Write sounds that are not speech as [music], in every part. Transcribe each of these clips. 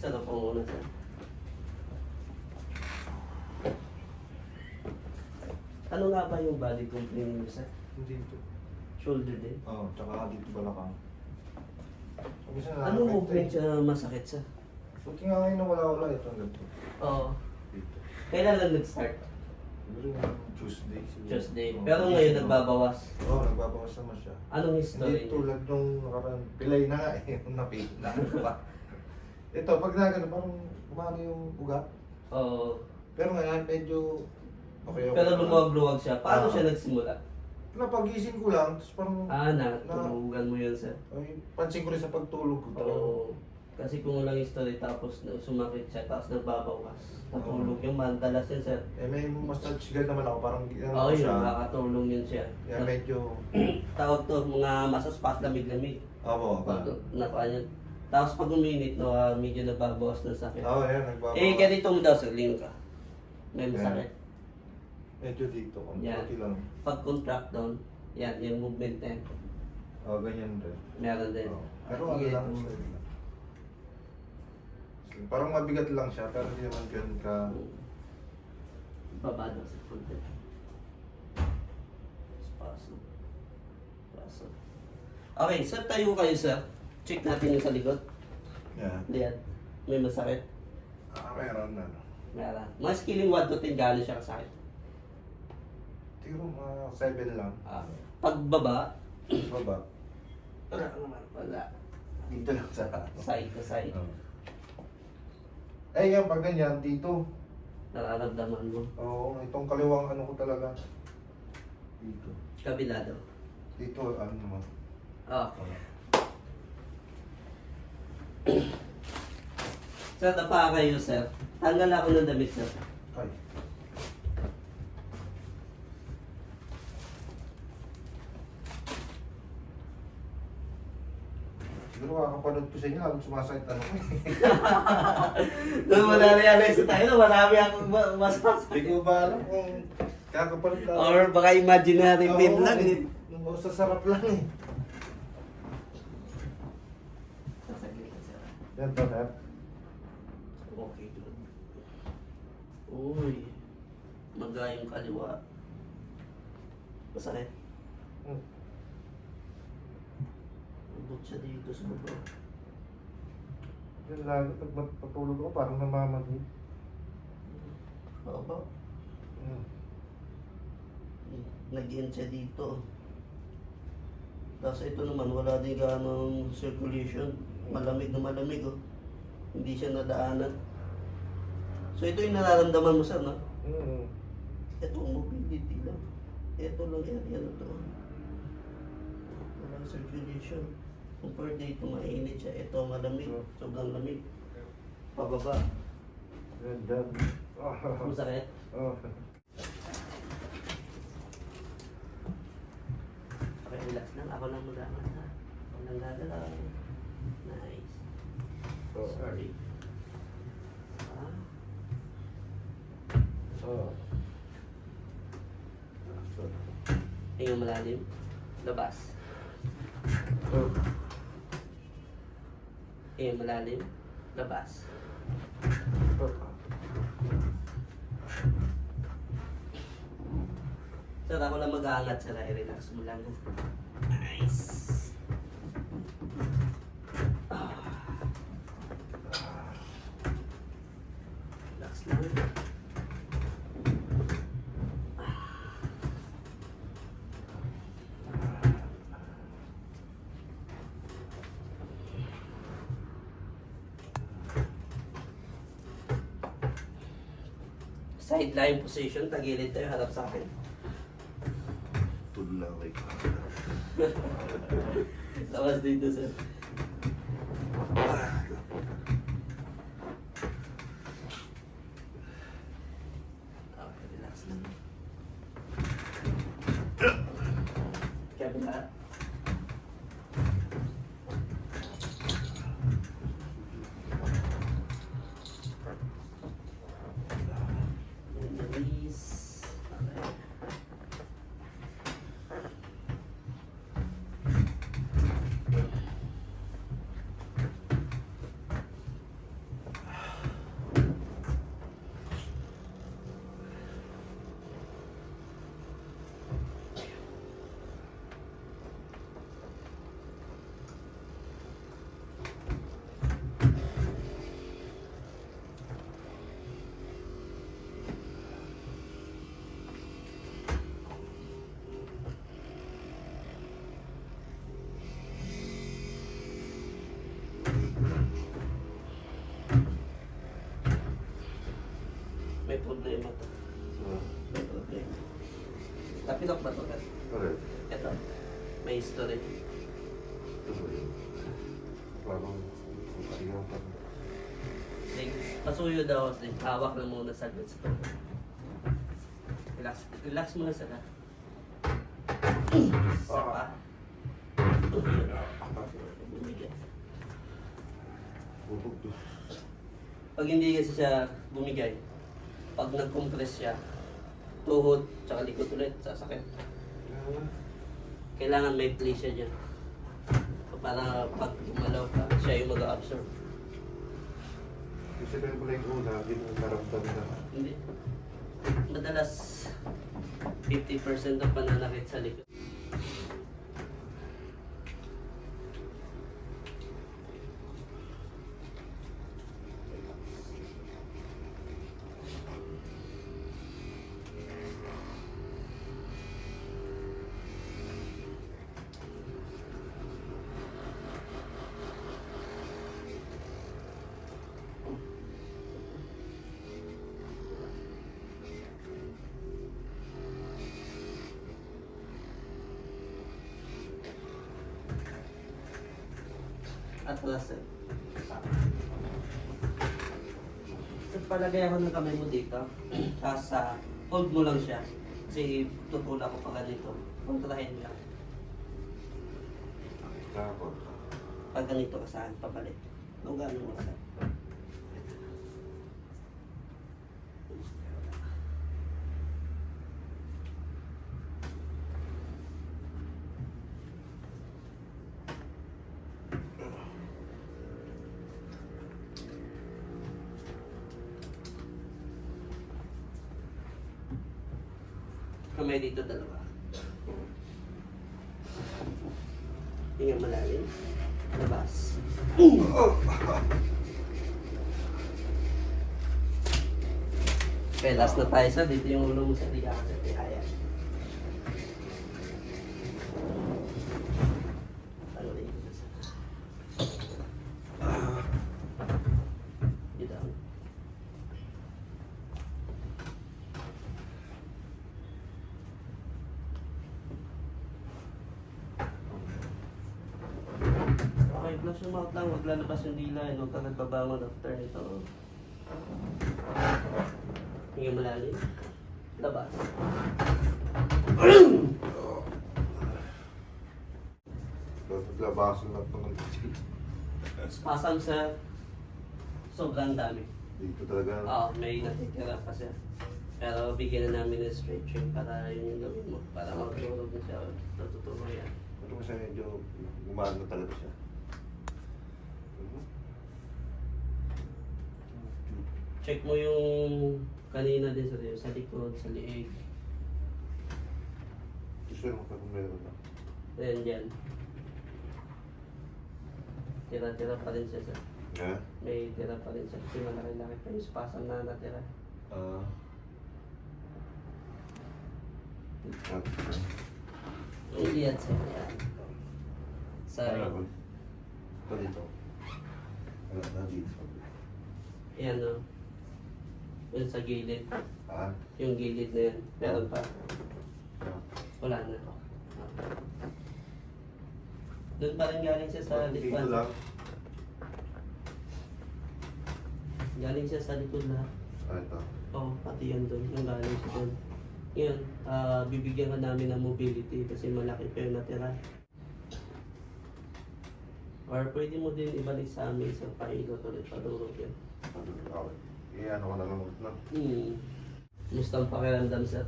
Sa na pong una sir. Ano nga ba yung body complaint niyo sir? Hindi ito. Shoulder din? Oo, oh, tsaka dito balakang. Sabi siya, Anong nakakita movement eh. siya masakit sir? Buti nga ngayon nawala-wala ito ang ganito. Oo. Dito. Kailan lang nag-start? Tuesday. siguro. Tuesday. Oo, Pero ngayon nagbabawas. Oo, oh, nagbabawas naman siya. Anong history Hindi tulad nung nakaraan. Pilay na nga eh. [laughs] Yung napilay na ano. Ito, pag nagano, parang gumano yung ugat. Oo. Pero ngayon, medyo okay okay. Pero lumuwag-luwag siya. Paano Ah. siya nagsimula? Napagising ko lang, tapos parang, Ah, natulugan mo yun sir. ay, pansin ko rin sa pagtulog ko. talaga. Oo. Kasi kung walang history tapos na- sumakit siya tapos nagbabawas. Natulog yung mandalas yun sir. Eh, may massage guard naman ako, parang ano Oo, ko yun. siya. Nakakatulong yun siya. Kaya medyo, [clears throat] Tawag to, mga masaspas lamig-lamig. ako, Pag ako. napaanyan. Tapos pag uminit, no, ah, medyo nababawas ng sakit. Oo, yan, nagbabawas. Eh, ganito mo daw, sir, lingo ka. May masakit. Medyo dito, konti Yan. lang. Pag contract down, yan, yung movement na yan. Oo, ganyan rin. Meron din. Oo. Pero ano lang, lang. Parang mabigat lang siya, pero hindi naman ganun ka... Baba daw sa konti. Spaso. Spaso. Okay, sir, tayo kayo, sir. Check natin yung sa likod. Yan. Lihat. May masakit. Ah, meron na. no. Meron. Mga skilling 1 to 10, gano'n siya kasakit. Tiro, mga 7 lang. Ah, pagbaba, Baba. wala. Wala. Dito lang sa... Side to side. Oo. Eh, yan, pag ganyan, dito. Nararamdaman mo. Oo, itong kaliwang ano ko talaga. Dito. Kabila daw. Dito, ano naman. Okay. Sir, tapa kayo, sir. Tanggal ako ng damit, sir. Ay. Siguro kakapanood ko sa inyo, habang sumasakit ano ko eh. Doon mo na-realize tayo na marami akong ma- masasakit. Hindi ko ba alam kung kakapanood lang. Or baka imaginary Oo, pain lang eh. Nung sa sarap lang eh. Yan to, ha? Okay, good. Uy. Magayong kaliwa. Masakit. Hmm. Ubot siya dito sa baba. Yan lalo, pag matutulog ako, parang namamagi. Oo ba? Hmm. Nag-end siya dito. Tapos ito naman, wala din ganong circulation. Malamig na malamig, oh. Hindi siya nadaanan. So ito yung nararamdaman mo, sir, no? Hmm. Ito, mobility lang. Ito lang yan, yan ito. Walang circulation. Compare dito, mainit siya. Ito, malamig. Sobrang lamig. Pababa. Yan. Oh. Masakit. Oh. Okay, relax lang. Ako lang mag-aangat ha. Ako lang gagalaw. Nice. Oh. Sorry. Ah, Oh. hinga malalim. Labas. Oh. Hinga malalim. Labas. Sir, ako lang mag-aangat sir. Ay, relax mo lang. Nice. Ah. Relax lang. Sideline position, tagilid tayo, harap sa akin. Tulaway ka. [laughs] Labas dito, sir. Okay, relax lang. Kabila. Release. Okay. May problema to. May problema. Tapilok ba to? Correct. Ito. May history. Parang kasigaw pa. Like, pasuyo daw. Like, hawak lang muna sa sa to. Relax. Relax muna sila. Isa pa. Bubog to. Pag hindi kasi siya bumigay, pag nag-compress siya, tuhod, tsaka likod ulit, sasakit. Kailangan may play siya dyan. Para pag gumalaw ka, siya yung mag-absorb. Kasi meron pala yung una, hindi mo naramdaman na. Hindi. Madalas, 50% ng pananakit sa likod. At last, eh. Sa palagay ako ng kamay mo dito, tapos sa hold mo lang siya. Kasi tutula ko pa ganito. Kontrahin lang. Tapos, Pag ganito ka saan, pabalik. Kung gano'n mo ka. Kamay dito dalawa. Hinga malalim. Labas. Okay, last na tayo sa dito yung ulo mo sa liya sa tihaya. Ano rin yun sa... Dito. Okay, mouth lang. Huwag lalabas yung dila. eh. Huwag ka nagbabangon after nito. Hinga malalim. Labas. naglabasan lang ito ng Spasm sa sobrang dami. Dito talaga. Oo, may natitira pa siya. Pero bigyan na namin ng stretching para yun yung gawin mo. Para magtulog na siya. Natutulog yan. Ano kasi medyo gumano talaga siya. Check mo yung kanina din sa sa likod, sa liig. Gusto mo pa kung meron na. Ayan dyan. Tira-tira pa rin siya sa... Ha? May tira pa rin siya kasi malaki-laki pa yung spasm na natira. Ah. Ah. Hindi yan siya. Yan. Sorry. Ano ba? Ito dito. Ano na dito? Yan o. Yun sa gilid. Ah. Yung gilid na yan. Meron pa. Wala na. Doon pa rin galing siya sa Dito likod. lang. Galing siya sa likod lahat. Ah, ito. Oo, pati yan doon. Yung galing siya doon. Yun, ah, bibigyan ka namin ng mobility kasi malaki pa yung natira. Or pwede mo din ibalik sa amin sa pailot ulit padurog yan. Okay. Eh, ano ko na ulit na. Hmm. Gusto ang pakiramdam sa.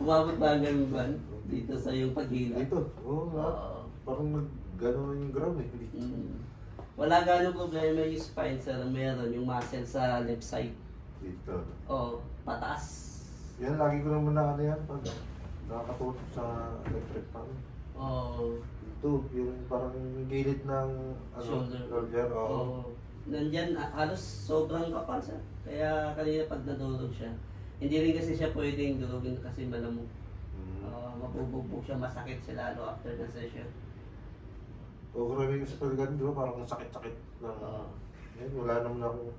Umabot [laughs] ba hanggang ban? Dito sa yung paghila? Dito. Oo nga. Oo. Parang nag-gano yung ground eh. Mm. Wala gano'ng problema yung spine sir. Meron yung muscle sa left side. Dito. Oo, pataas. Yan, lagi ko naman na ano yan. Pag nakakatutok sa electric pan. Oo. Ito, yung parang gilid ng ano, Shoulder. shoulder. Oo. Oo. Nandyan, ah, halos sobrang kapal siya. Kaya kanina pag nadurog siya, hindi rin kasi siya pwedeng durugin kasi malamog. Uh, mabubugbog siya, masakit siya lalo after the session. O grabe kasi pag ganun, di ba? Parang sakit-sakit ng... Oo. Yan, wala naman ako